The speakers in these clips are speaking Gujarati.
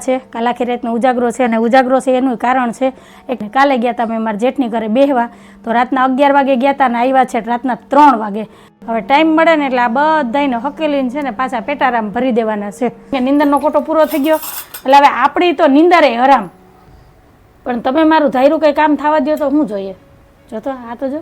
છે કાલ આખી રાતનો ઉજાગરો છે અને ઉજાગરો છે એનું કારણ છે એક કાલે ગયા હતા મેં મારા જેઠની ઘરે બેહવા, તો રાતના અગિયાર વાગે ગયા હતા ને આવ્યા છે રાતના ત્રણ વાગે. હવે ટાઈમ મળે ને એટલે આ બધાને હકેલીને છે ને પાછા પેટારામ ભરી દેવાના છે. નિંદરનો કોટો પૂરો થઈ ગયો. એટલે હવે આપણી તો નિંદરે હરામ. પણ તમે મારું ધાર્યું કંઈ કામ થવા દો તો હું જોઈએ? જો તો, આ તો જો.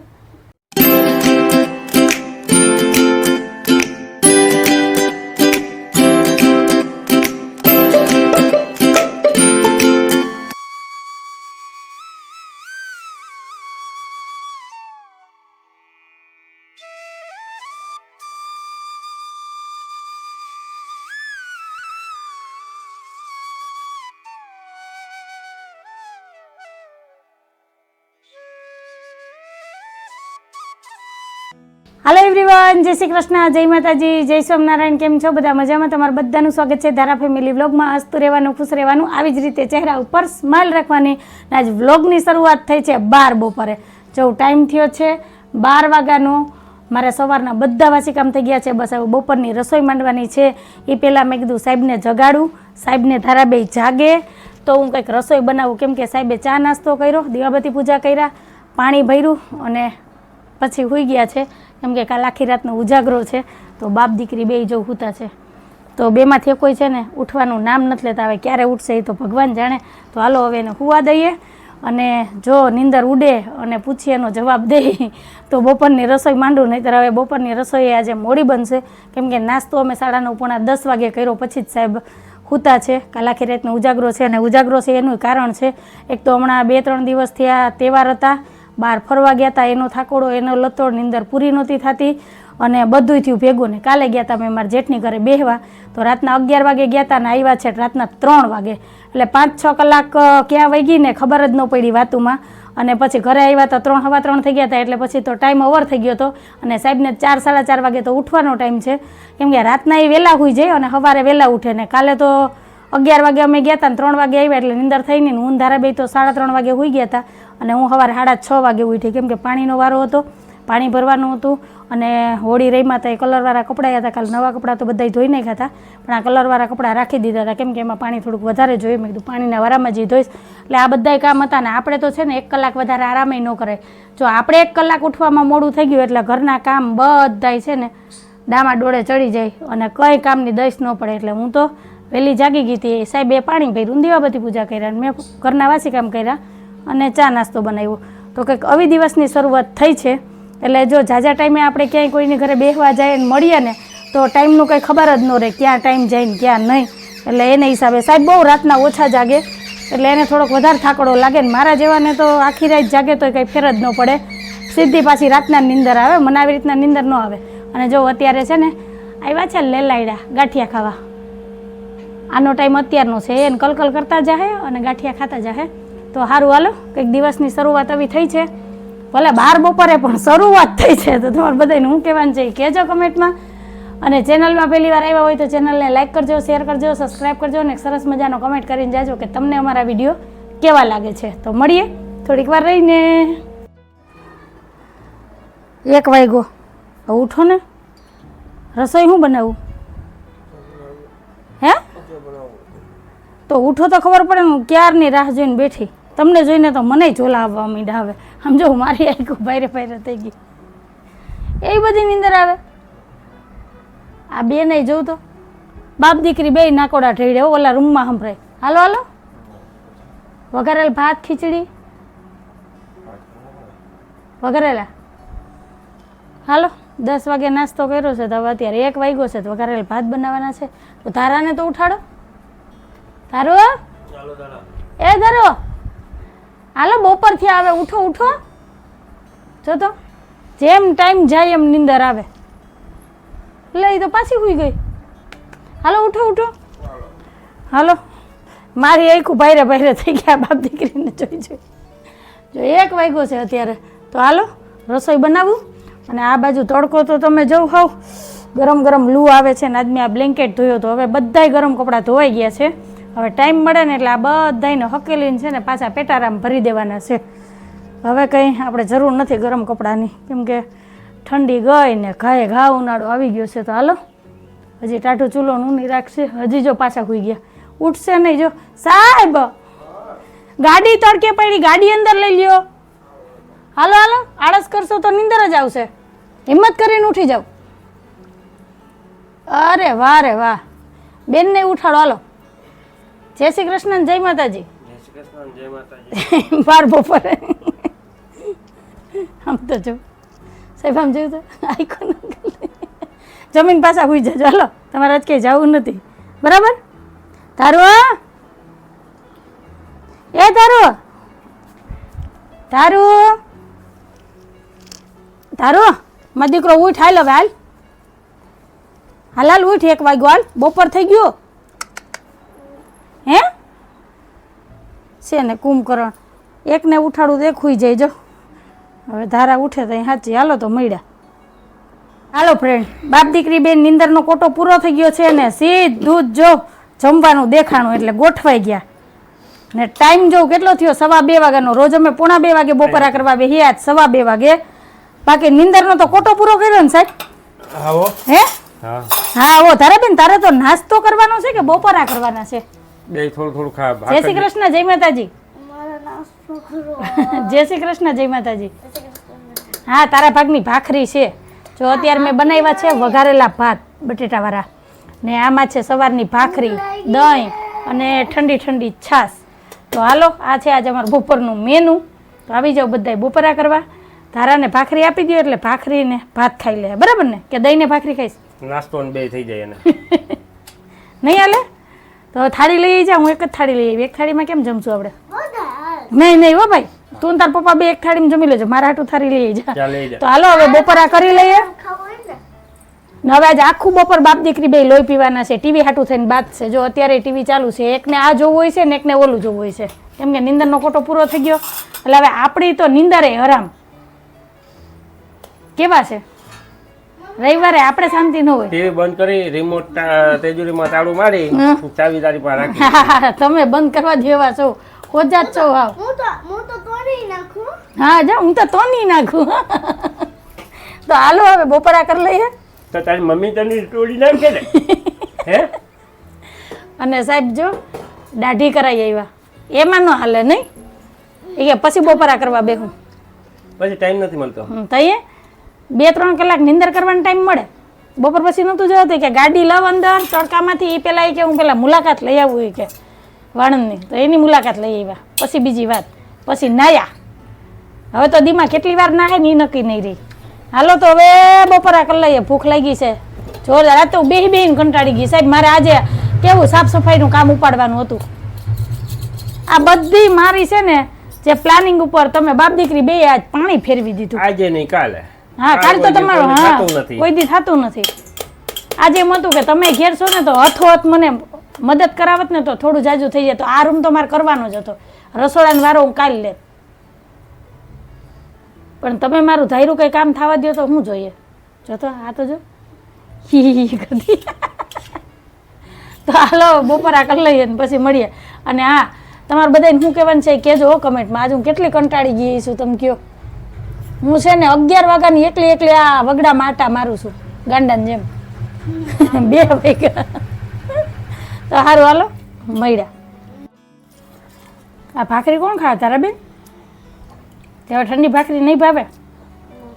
હાલો એવરીવન જય શ્રી કૃષ્ણ, જય માતાજી, જય સ્વામિનારાયણ, કેમ છો? બધા મજામાં? તમારું બધાનું સ્વાગત છે ધારા ફેમિલી વ્લોગમાં હસતું રહેવાનું, ખુશ રહેવાનું, આવી જ રીતે ચહેરા ઉપર સ્માઇલ રાખવાની. આજ વ્લોગની શરૂઆત થઈ છે બાર બપોરે. જો ટાઈમ થયો છે બાર વાગ્યાનો. મારે સવારના બધા વાસી કામ થઈ ગયા છે. બસ હવે બપોરની રસોઈ માંડવાની છે. એ પહેલાં મેં કીધું સાહેબને જગાડું. સાહેબને ધારાબેય જાગે. તો હું કંઈક રસોઈ બનાવું. કેમ કે સાહેબે ચા નાસ્તો કર્યો, દીવાબત્તી પૂજા કર્યા, પાણી ભર્યું અને પછી હોઈ ગયા છે. કેમ કે કાલ આખી રાતનો ઉજાગરો છે, તો બાપ દીકરી બે જો હુતા છે. તો બેમાંથી કોઈ છે ને, ઉઠવાનું નામ નથી લેતા, હવે ક્યારે ઉઠશે એ તો ભગવાન જાણે. તો હાલો હવે એને હુવા દઈએ અને જો નીંદર ઉડે અને પૂછીએ એનો જવાબ દે, તો બપોરની રસોઈ માંડું, નહીંતર હવે બપોરની રસોઈ આજે મોડી બનશે. કેમ કે નાસ્તો અમે સાડા નવ પોણા દસ વાગે કર્યો, પછી જ સાહેબ હુતા છે. કાલ આખી રાતનો ઉજાગરો છે અને ઉજાગરો છે એનું કારણ છે. એક તો હમણાં બે ત્રણ દિવસથી આ તહેવાર હતા બહાર ફરવા ગયા હતા એનો થાકોડો, એનો લતોડ નીંદર પૂરી નહોતી થતી અને બધુંય થયું ભેગું ને. કાલે ગયા હતા મેં મારા જેઠની ઘરે બેહવા. તો રાતના અગિયાર વાગે ગયા હતા ને આવ્યા છે રાતના ત્રણ વાગે. એટલે પાંચ છ કલાક ક્યાં વહી ને ખબર જ ન પડી વાતુમાં. અને પછી ઘરે આવ્યા તો, ત્રણ, હવા ત્રણ થઈ ગયા હતા એટલે પછી તો ટાઈમ ઓવર થઈ ગયો હતો. અને સાહેબને ચાર, સાડા ચાર વાગે તો ઉઠવાનો ટાઈમ છે. કેમ કે રાતના એ વહેલા હોઈ જાય અને સવારે વહેલા ઉઠે ને. કાલે તો અગિયાર વાગે અમે ગયા હતા ને ત્રણ વાગે આવ્યા એટલે નિંદર થઈ નહીં હું ધારા બે તો સાડા ત્રણ વાગે હોઈ ગયા હતા અને હું સવારે સાડા છ વાગે ઉઠી કેમ કે પાણીનો વારો હતો, પાણી ભરવાનું હતું અને હોળી રહીમાં હતા એ કલરવાળા કપડાં હતા કાલે નવા કપડાં તો બધાય ધોઈ નાખ્યા હતા પણ આ કલરવાળા કપડાં રાખી દીધા હતા કેમ કે એમાં પાણી થોડુંક વધારે જોઈએ. મેં કીધું પાણીના વારામાં જે ધોઈશ. એટલે આ બધાય કામ હતા ને આપણે તો છે ને એક કલાક વધારે આરામે ન કરે જો આપણે એક કલાક ઉઠવામાં મોડું થઈ ગયું એટલે ઘરના કામ બધાય છે ને ડામા ડોળે ચડી જાય અને કંઈ કામની દઈશ ન પડે. એટલે હું તો વહેલી જાગી ગઈ હતી. સાહેબે પાણી ભર્યું દીવાબત્તી પૂજા કર્યા મેં ઘરના વાસી કામ કર્યા. અને ચા નાસ્તો બનાવ્યો. તો કંઈક આવી દિવસની શરૂઆત થઈ છે. એટલે જો ઝાઝા ટાઈમે આપણે ક્યાંય કોઈની ઘરે બેસવા જાય ને મળીએ ને, તો ટાઈમનું કંઈ ખબર જ ન રહે ક્યાં ટાઈમ જાય ને ક્યાં નહીં. એટલે એને હિસાબે સાહેબ બહુ રાતના ઓછા જાગે. એટલે એને થોડોક વધારે થાકડો લાગે ને મારા જેવાને તો આખી રાત જાગે તો કંઈ ફેર જ ન પડે. સીધી પાછી રાતના નિંદર આવે મને આવી રીતના નિંદર ન આવે. અને જો અત્યારે છે ને આવ્યા છે લેલાયડા ગાંઠિયા ખાવા. આનો ટાઈમ અત્યારનો છે, એને કલકલ કરતા જાહે અને ગાંઠિયા ખાતા જાહે. તો સારું હાલો. કંઈક દિવસની શરૂઆત આવી થઈ છે. ભલે બાર બપોરે પણ શરૂઆત થઈ છે. તો તમારે બધાને હું કહેવાનું છે કહેજો કમેન્ટમાં. અને ચેનલમાં પહેલી વાર આવ્યા હોય તો ચેનલને લાઇક કરજો, શેર કરજો સબસ્ક્રાઈબ કરજો અને સરસ મજાનો કમેન્ટ કરીને જાજો કે તમને અમારા વીડિયો કેવા લાગે છે. તો મળીએ. થોડીક વાર રહીને. એક વાગ્યો. ઉઠો ને. રસોઈ શું બનાવું? હે? તો ઉઠો તો ખબર પડે હું ક્યારની રાહ જોઈને બેઠી. તમને જોઈને તો મને ઝોલા આવવા માંડ્યા હવે. સમજો મારી આખું ભાઈરે ભાઈરે થઈ ગઈ. એવી બધી નીંદર આવે? આ બે નહીં જોઉં તો? બાપ દીકરી બે નાકોડા ઠેડે ઓલા રૂમમાં સંભળાય. હાલો હાલો. વઘારેલ ભાત ખીચડી? વઘારેલા? હાલો દસ વાગે નાસ્તો કર્યો છે તો હવે અત્યારે એક વાગ્યો છે તો વઘારેલ ભાત બનાવવાના છે. તો તારાને તો ઉઠાડો. તારો એ ધરો. હાલો, બપોરથી આવે. ઉઠો ઉઠો. જો તો. જેમ ટાઈમ જાય એમ નીંદર આવે. લઈ તો પાછી હુઈ ગઈ. હાલો, ઉઠો ઉઠો. હાલો. મારી આખું ભાઈરે ભાઈરે થઈ ગયા, બાપ દીકરીને જોઈ જોઈ. જો એક વાગ્યો છે અત્યારે. તો હાલો, રસોઈ બનાવું. અને આ બાજુ તડકો તો તમે જવું હોવ. ગરમ ગરમ લૂ આવે છે ને, આજ મેં આ બ્લેન્કેટ ધોયો તો. હવે બધાય ગરમ કપડાં ધોવાઈ ગયા છે. હવે ટાઈમ મળે ને એટલે આ બધાને હકેલીને છે ને પાછા પેટારામ ભરી દેવાના છે. હવે કંઈ આપણે જરૂર નથી ગરમ કપડાની. કેમ કે ઠંડી ગઈ ને ઘાએ ઘા ઉનાળો આવી ગયો છે તો હાલો. હજી ટાઢું ચૂલો ઊની રાખશે. હજી જો પાછા હોઈ ગયા. ઉઠશે નહીં જો. સાહેબ! ગાડી તડકે પડી. ગાડી અંદર લઈ લ્યો. હાલો હાલો. આળસ કરશો તો નીંદર જ આવશે. હિંમત કરીને ઉઠી જાવ અરે વાહ રે વાહ. બેનને ઉઠાડો. હાલો. જય શ્રી કૃષ્ણ જય માતાજી. જય શ્રી કૃષ્ણ જય માતાજી. બાર બપોરે. આમ તો જો. સાહેબ આમ જોયું તો આઈકોન જમીન પાછા હોઈ જજો. હાલો તમારે આજ કંઈ જવું નથી. બરાબર? તારું એ તારું તારું તારું મારો દીકરો ઉઠ હાલ હવે હાલ. હાલ હાલ ઉઠ એક વાગ્યો હાલ. બપોર થઈ ગયો. હે? છે ને કુંભકરણ? એકને ઉઠાડું તો હુઈ જાય જો. હવે ધારા ઉઠે તો સાચી હાલો તો મળ્યા. હાલો ફ્રેન્ડ બાપ દીકરી બેન નિંદરનો કોટો પૂરો થઈ ગયો છે ને સીધું જ જો જમવાનું દેખાણું એટલે ગોઠવાઈ ગયા. ને ટાઈમ જો કેટલો થયો? સવા બે વાગ્યાનો. રોજ અમે પોણા બે વાગે બપોરા કરવા બેહ્યા આજ સવા બે વાગે. બાકી નિંદરનો તો કોટો પૂરો કર્યો ને સાહેબ? હા? હા. ઓ તારે બેન તારે તો નાસ્તો કરવાનો છે કે બપોરા કરવાના છે? બે થોડું થોડું ખા. જય શ્રી કૃષ્ણ જય માતાજી. જય શ્રી કૃષ્ણ જય માતાજી. હા તારા ભાગની ભાખરી છે. જો અત્યારે મેં બનાવ્યા છે વઘારેલા ભાત બટેટાવાળા. ને આમાં છે સવારની ભાખરી દહીં અને ઠંડી ઠંડી છાશ. તો હાલો આ છે આજે અમારું બપોરનું મેનુ. તો આવી જાઓ બધાય બપોરા કરવા. ધારાને ભાખરી આપી દો એટલે ભાખરીને ભાત ખાઈ લે. બરાબર ને? કે દહીંને ભાખરી ખાઈશ? નાસ્તો બે થઈ જાય એને. નહીં હાલે? તો થાળી લઈ જા હું એક જ થાળી લઈ આવી. એક થાળીમાં કેમ જમશું આપણે? નહીં નહીં હો ભાઈ. તું તાર પપ્પા બે એક થાળીમાં જમી લેજો. મારા હાટું થાળી લઈ જા. તો હાલો હવે બપોરા કરી લઈએ. હવે આજે આખું બપોર બાપ દીકરી બે લોહી પીવાના છે. ટીવી હાટું થઈને બાદ છે. જો અત્યારે ટીવી ચાલુ છે. એકને આ જોવું હોય છે ને એકને ઓલું જોવું હોય છે. કેમ કે નિંદરનો કોટો પૂરો થઈ ગયો. એટલે હવે આપણી તો નિંદરે હરામ. કેવા છે? રવિવારે આપણે શાંતિ ન હોય. ટીવી બંધ કરી રિમોટ તેજુરીમાં તાળું મારી ચાવી તારી પર રાખી. હા, તમે બંધ કરવા જેવા છો. ખોજા જ છો હાવ હું તો હું તો તોડી નાખું. હા જા હું તો તોની નાખું. તો હાલો હવે બપોરા કરી લઈએ. તો તારી મમ્મી તને તોડી નાખે ને? હે? અને સાહેબ જો દાઢી કરાવી આવ્યા. એમાં ન હાલે નહીં? એ પછી બપોરા કરવા બેહું. પછી ટાઈમ નથી મળતો. હમ, તો એ બે, ત્રણ કલાક નિંદર કરવાનો ટાઈમ મળે. બપોર પછી નહોતું જતું કે ગાડી લવ અંદર તડકામાંથી એ પેલા એ કે હું પેલા મુલાકાત લઈ આવું એ કે વાણંદની. તો એની મુલાકાત લઈ આવ્યા. પછી બીજી વાત. પછી નાયા. હવે તો દીમા કેટલી વાર નાહે ને એ નક્કી નહીં રહી. હાલો તો હવે બપોરા કરી લઈએ ભૂખ લાગી છે. જોરદાર. આ તો બેહી બેહીને કંટાળી ગઈ. સાહેબ, મારે આજે કેવું સાફ સફાઈનું કામ ઉપાડવાનું હતું. આ બધી મારી છે ને, જે પ્લાનિંગ ઉપર તમે બાપ દીકરી બે આજ પાણી ફેરવી દીધું. આજે નહીં, કાલે. હા કાલ તો તમારું હા કોઈ દી થતું નથી. આજે એમ હતું કે તમે ઘેર છો ને તો હથોહથ મને મદદ કરાવત ને તો થોડું જાજુ થઈ જાય. તો આ રૂમ તો મારે કરવાનો જ હતો. રસોડાનો વારો હું કાલ લે પણ તમે મારું ધાર્યું કંઈ કામ થવા દો તો હું જોઈએ? જો તો આ તો જો. તો હાલો બપોરા કરી લઈએ ને પછી મળીએ. અને હા તમારે બધાને શું કહેવાનું છે કહેજો હો કમેન્ટમાં. આજે હું કેટલી કંટાળી ગઈ છું તમે કયો હું છે ને અગિયાર વાગ્યાની એકલી એકલી આ વગડા માટા મારું છું, ગાંડાને જેમ. બે વાગ્યા. તો સારું હાલો. મળ્યા. આ ભાખરી કોણ ખાવે? તારા બેન? તેવા ઠંડી ભાખરી નહીં ભાવે?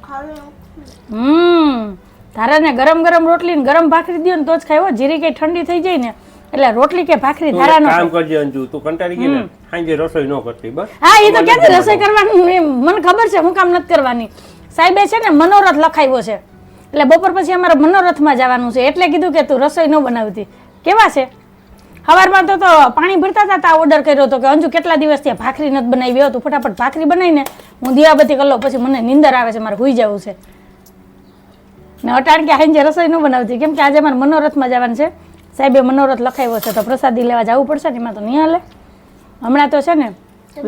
ખાવી હમ. તારાને ગરમ ગરમ રોટલી ને ગરમ ભાખરી દો ને તો જ હો. જીરી કઈ ઠંડી થઈ જાય ને. એટલે રોટલી કે ભાખરી તું ધારા એક નો કામ કરજે અંજુ તું કંટાળી ગઈ ને સાંજે રસોઈ ન કરતી બસ. હા એ તો ક્યાંથી રસોઈ કરવાનું. મને ખબર છે હું કામ નથી કરવાની. સાહેબે છે ને મનોરથ લખાવ્યો છે. એટલે બપોર પછી અમારે મનોરથમાં જવાનું છે. એટલે કીધું કે તું રસોઈ ન બનાવતી. કેવા છે? સવારમાં તો તો પાણી ભરતા હતા તા ઓર્ડર કર્યો હતો કે અંજુ કેટલા દિવસ ત્યાં ભાખરી નથી બનાવી. હતું તું ફટાફટ ભાખરી બનાવીને હું દિવાબત્તી કરી પછી મને નીંદર આવે છે મારે હોઈ જવું છે. ને અટાણ કે હાંજે રસોઈ ન બનાવતી. કેમ કે આજે મારે મનોરથમાં જવાનું છે. સાહેબે મનોરથ લખાવ્યો છે તો પ્રસાદી લેવા જવું પડશે ને એમાં તો નહીં હાલે. હમણાં તો છે ને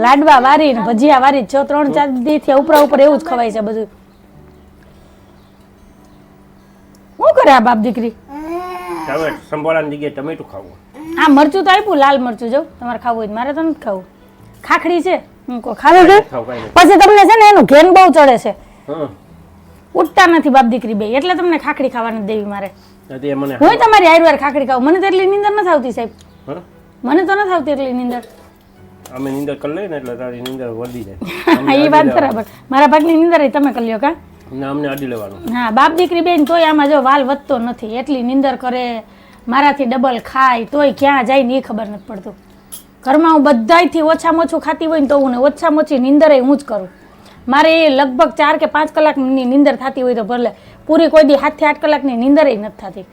લાડવા વારી ને ભજીયા વારી છ ત્રણ ચાર દી થી ઉપરા ઉપર એવું જ ખવાય છે બધું. શું કરે આ બાપ દીકરી? સંભાળાની જગ્યાએ ટમેટું ખાવું. આ મરચું તો આપ્યું લાલ મરચું જો. તમારે ખાવું હોય મારે તો નથી ખાવું. ખાખડી છે હું કો ખાવે છે? પછી તમને છે ને એનું ઘેન બહુ ચડે છે. ઉઠતા નથી બાપ દીકરી બે એટલે તમને ખાખડી ખાવાની દેવી મારે. તે મને હું તમારી હારવાર ખાખડી ખાવ મને તો એટલી નીંદર નથી આવતી સાહેબ. મને તો નથી આવતી એટલી નીંદર. અમે નીંદર કરી લઈએ ને એટલે તારી નીંદર વધી જાય. એ વાત બરાબર. મારા ભાગની નીંદર તમે કરી લ્યો કા? ના અમને અડી લેવાનું. હા બાપ દીકરી બેન તોય આમાં જો વાલ વધતો નથી. એટલી નીંદર કરે મારાથી ડબલ ખાય તોય ક્યાં જાય ને એ ખબર નથી પડતું. ઘરમાં હું બધાયથી ઓછામાં ઓછું ખાતી હોય ને તો હું ને ઓછામાં ઓછી નિંદર હું જ કરું. મારે લગભગ ચાર કે પાંચ કલાકની નીંદર થતી હોય તો ભલે. પૂરી કોઈ દી સાતથી આઠ કલાકની નીંદર નથી થતી.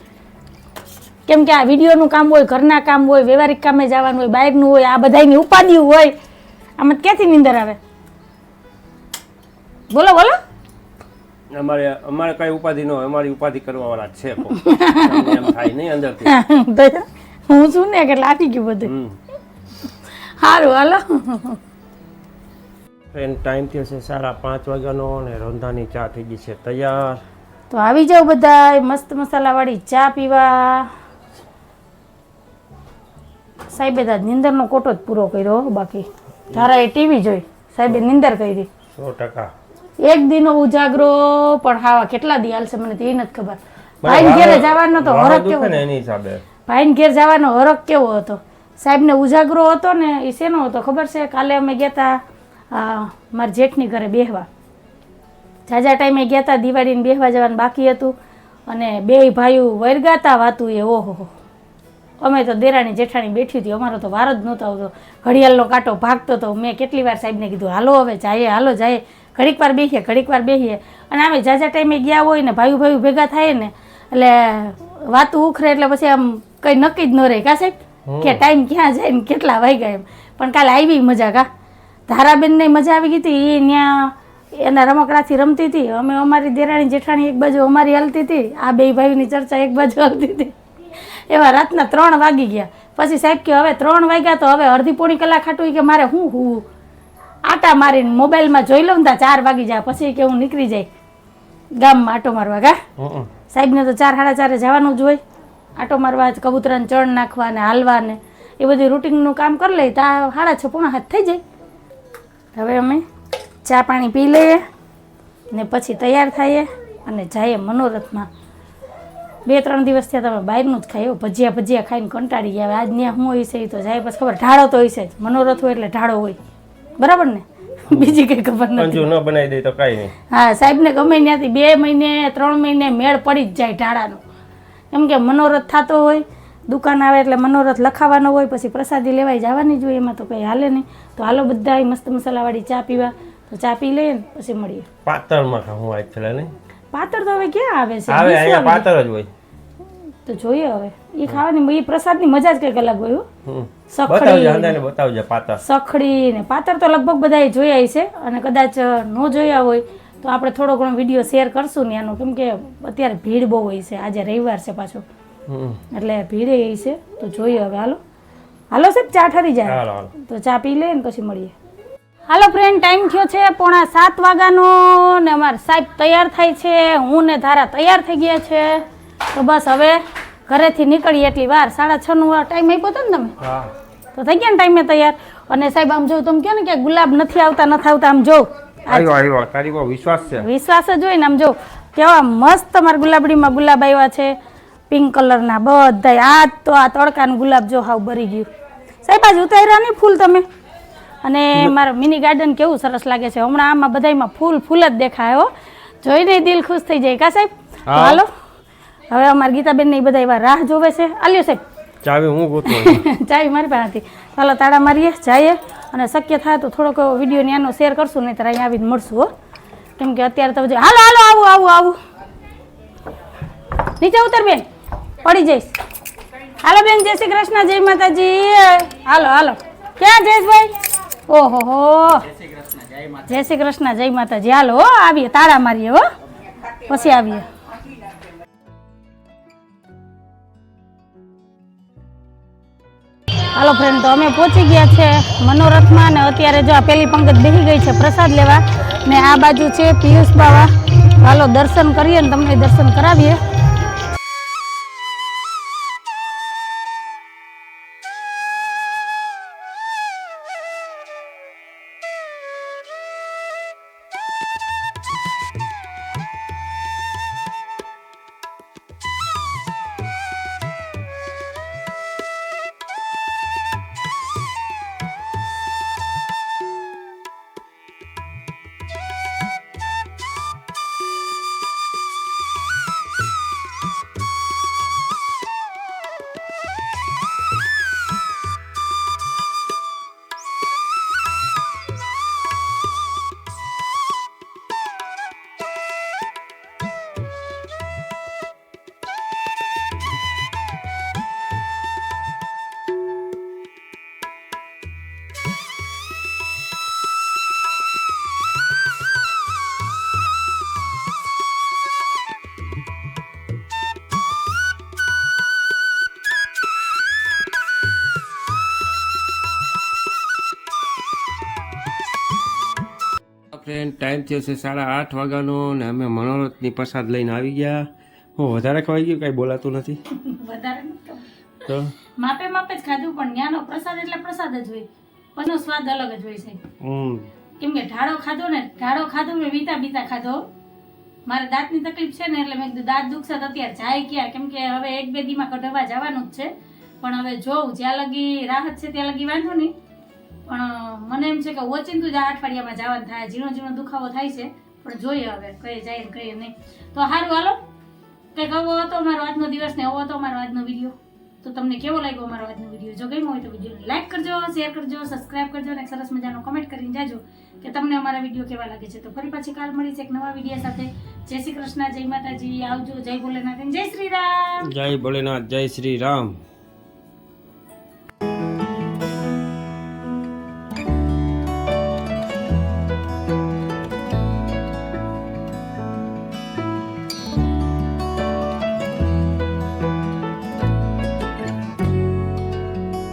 કેમ કે આ વિડીયોનું કામ હોય ઘરના કામ હોય વ્યવહારિક કામે જવાનું હોય બાઇકનું હોય આ બધાની ઉપાધિ હોય આમાં ક્યાંથી નીંદર આવે? બોલો બોલો. અમારે અમારે કઈ ઉપાધિ ન હોય અમારી ઉપાધિ કરવાવાળા છે. એમ થાય નહીં અંદરથી. હું શું ને કે લાગી ગયું બધું. સારું હાલો. ટ્રેન ટાઈમ થયો છે સાડા પાંચ વાગ્યાનો અને રંધાની ચા થઈ ગઈ છે તૈયાર. તો આવી જાઓ બધા મસ્ત મસાલાવાળી ચા પીવા. સાહેબે તાજ નીંદરનો કોટો જ પૂરો કર્યો બાકી. તારા એ ટીવી જોઈ સાહેબે નિંદર કરી. સો ટકા. એક દીનો ઉજાગરો પણ હાવા કેટલા દી હાલશે મને તો એ નથી ખબર. ભાઈ ઘેરે જવાનો તો હરક કેવો ભાઈ ઘેર જવાનો હરખ કેવો હતો? સાહેબને ઉજાગરો હતો ને એ શેનો હતો ખબર છે? કાલે અમે ગયા હતા મારા જેઠની ઘરે બેહવા. જાજા ટાઈમે ગયા હતા દિવાળીને બેહવા જવાનું બાકી હતું. અને બે ભાઈઓ વરગાતા વાતું એ ઓહો અમે તો દેરાણી જેઠાણી બેઠી હતી અમારો તો વાર જ નહોતો આવતો. ઘડિયાળનો કાંટો ભાગતો હતો મેં કેટલી વાર સાહેબને કીધું હાલો હવે જઈએ હાલો જઈએ. ઘડીક વાર બેસીએ ઘડીક વાર બેસીએ અને અમે જાજા ટાઈમે ગયા હોય ને ભાઈઓ ભાઈઓ ભેગા થાય ને એટલે વાતું ઉખરે એટલે પછી આમ કંઈ નક્કી જ ન રહે. કા સાહેબ? કે ટાઈમ ક્યાં જાય ને કેટલા વાગ્યા એમ. પણ કાલે આવી મજા કા. ધારાબેનને મજા આવી ગઈ હતી એ ત્યાં એના રમકડાથી રમતી હતી. અમે અમારી દેરાણી જેઠાણી એક બાજુ અમારી હલતી હતી. આ બે ભાઈઓની ચર્ચા એક બાજુ હલતી હતી. એવા રાતના ત્રણ વાગી ગયા. પછી સાહેબ કે હવે ત્રણ વાગ્યા તો હવે અડધી પોણી કલાક ખાટું કે મારે હું હું આટા મારીને મોબાઈલમાં જોઈ લઉં ને ત્યાં ચાર વાગી જાય. પછી કે હું નીકળી જાય. ગામમાં આટો મારવા ગા. સાહેબને તો ચાર સાડા ચારે જવાનું જ હોય. આટો મારવા જ કબૂતરાને ચણ નાખવા ને હાલવા ને એ બધું રૂટિનનું કામ કરી લઈએ તો સાડા છ પોણા હાથ થઈ જાય. હવે અમે ચા પાણી પી લઈએ ને પછી તૈયાર થઈએ અને જઈએ મનોરથમાં. બે ત્રણ દિવસ થયા તમે બહારનું જ ખાઈ ભજીયા ભજીયા ખાઈને કંટાળી ગયા. આજ ત્યાં શું હોય છે એ તો જાય પછી ખબર ઢાળો તો હોય છે મનોરથ હોય એટલે ઢાળો હોય. બરાબર ને? બીજી કઈ ખબર નથી. ન બનાવી દે તો કાંઈ નહીં. હા સાહેબને ગમે ત્યાંથી બે મહિને ત્રણ મહિને મેળ પડી જ જાય ઢાળાનો. કેમ કે મનોરથ થતો હોય દુકાન આવે એટલે મનોરથ લખાવાનો હોય પછી પ્રસાદી લેવાય જવાની જ હોય એમાં તો કંઈ હાલે નહીં. તો હાલો બધા મસ્ત મસાલાવાળી ચા પીવા. ચા પી લઈએ ને પછી મળીએ. પાતળમાં ખાવું આજ છેલ્લે નહીં. પાતળ તો હવે ક્યાં આવે છે? આવે અહીંયા પાતળ જ હોય. તો જોઈએ હવે. એ ખાવાની એ પ્રસાદની મજા જ કંઈક અલગ હોય સખડી બતાવજે પાતળ. સખડી ને. પાતર તો લગભગ બધાએ જોયા છે અને કદાચ ન જોયા હોય તો આપણે થોડો ઘણો વીડિયો શેર કરશું ને એનો કેમ કે અત્યારે ભીડ બહુ હોય છે. આજે રવિવાર છે પાછો. એટલે ભીડ એ છે તો જોઈએ હવે હાલો. હાલો સાહેબ ચા ઠરી જાય. તો ચા પી લે ને પછી મળીએ. હાલો ફ્રેન્ડ ટાઈમ થયો છે પોણા સાત વાગ્યાનો ને અમારે સાહેબ તૈયાર થાય છે. હું ને ધારા તૈયાર થઈ ગયા છે. તો બસ હવે ઘરેથી નીકળીએ એટલી વાર. સાડા છ નો ટાઈમ આપ્યો હતો ને તમે? તો થઈ ગયા ને ટાઈમે તૈયાર? અને સાહેબ આમ જો તમે કહો ને કે ગુલાબ નથી આવતા નથી આવતા આમ જોઉં વિશ્વાસ છે. વિશ્વાસ જ હોય ને આમ જો. કેવા મસ્ત તમારા ગુલાબડીમાં ગુલાબ આવ્યા છે. પિંક કલરના બધા આ તો આ તડકાનું ગુલાબ જો હાવ ભરી ગયું. સાહેબ આજ ઉતાર્યા નહીં ફૂલ તમે? અને મારું મિની ગાર્ડન કેવું સરસ લાગે છે. હમણાં આમાં બધામાં ફૂલ ફૂલ જ દેખાયો જોઈને દિલ ખુશ થઈ જાય. કા સાહેબ? હાલો. હવે અમારા ગીતાબેન ને બધા એવા રાહ જોવે છે. આલ્યો સાહેબ. ચાવી હું ગોતું ચાવી મારી પાસે હતી ચાલો તાળા મારીએ જઈએ. અને શક્ય થાય તો થોડોક વીડિયો ન્યાનો શેર કરશું નહીં અહીંયા આવીને મળશું હો. કેમ કે અત્યારે તો હાલો હાલો આવું આવું આવું. નીચે ઉતર બેન. પડી જઈશ. હાલો બેન જય શ્રી કૃષ્ણ જય માતાજી. હાલો હાલો. ક્યાં જયેશભાઈ? ઓહો. જય શ્રી કૃષ્ણ જય માતાજી. હાલો હો આવીએ તાળા મારીએ હો. પછી આવીએ. હાલો ફ્રેન્ડ તો અમે પહોંચી ગયા છે મનોરથમાં ને અત્યારે જો આ પેલી પંગત બેસી ગઈ છે પ્રસાદ લેવા ને આ બાજુ છે પિયુષ બાવા. હાલો દર્શન કરીએ ને તમને દર્શન કરાવીએ. ટાઈમ થયો છે સાડા આઠ વાગ્યાનો ને અમે મનોરથની પ્રસાદ લઈને આવી ગયા. હું વધારે ખવાઈ ગયું કાંઈ બોલાતું નથી? વધારે તો? માપે માપે જ ખાધું પણ ત્યાંનો પ્રસાદ એટલે પ્રસાદ જ હોય. પણ સ્વાદ અલગ જ હોય છે. હમ. કેમ કે ઢાળો ખાધો ને ઢાળો ખાધો મેં બીતા બીતા ખાધો. મારે દાંતની તકલીફ છે ને એટલે મેં કીધું દાંત દુખશે તો અત્યારે જાય ક્યાં? કેમ કે હવે એક બે દીમાં કઢવા જવાનું જ છે. પણ હવે જોઉં જ્યાં લગી રાહત છે ત્યાં લગી વાંધો નહીં. પણ, મને એમ છે કે ઓચિંતું જ આ અઠવાડિયામાં જવાનું થાય. ઝીણો ઝીણો દુખાવો થાય છે, પણ જોઈએ હવે, કઈ જાય કઈ નહીં. તો સારું હાલો. કંઈક આવો હતો અમારો આજનો દિવસ ને આવો હતો અમારો આજનો વીડિયો તો તમને કેવો લાગ્યો અમારો આજનો વીડિયો જો ગમ્યો હોય તો વીડિયો લાઈક કરજો શેર કરજો સબસ્ક્રાઇબ કરજો અને સરસ મજાનો કમેન્ટ કરીને જાજો કે તમને અમારા વીડિયો કેવા લાગે છે. તો ફરી પાછી કાલ મળીશ એક નવા વીડિયો સાથે. જય શ્રી કૃષ્ણ, જય માતાજી. આવજો, જય ભોલેનાથ જય શ્રી રામ. જય ભોલેનાથ, જય શ્રી રામ.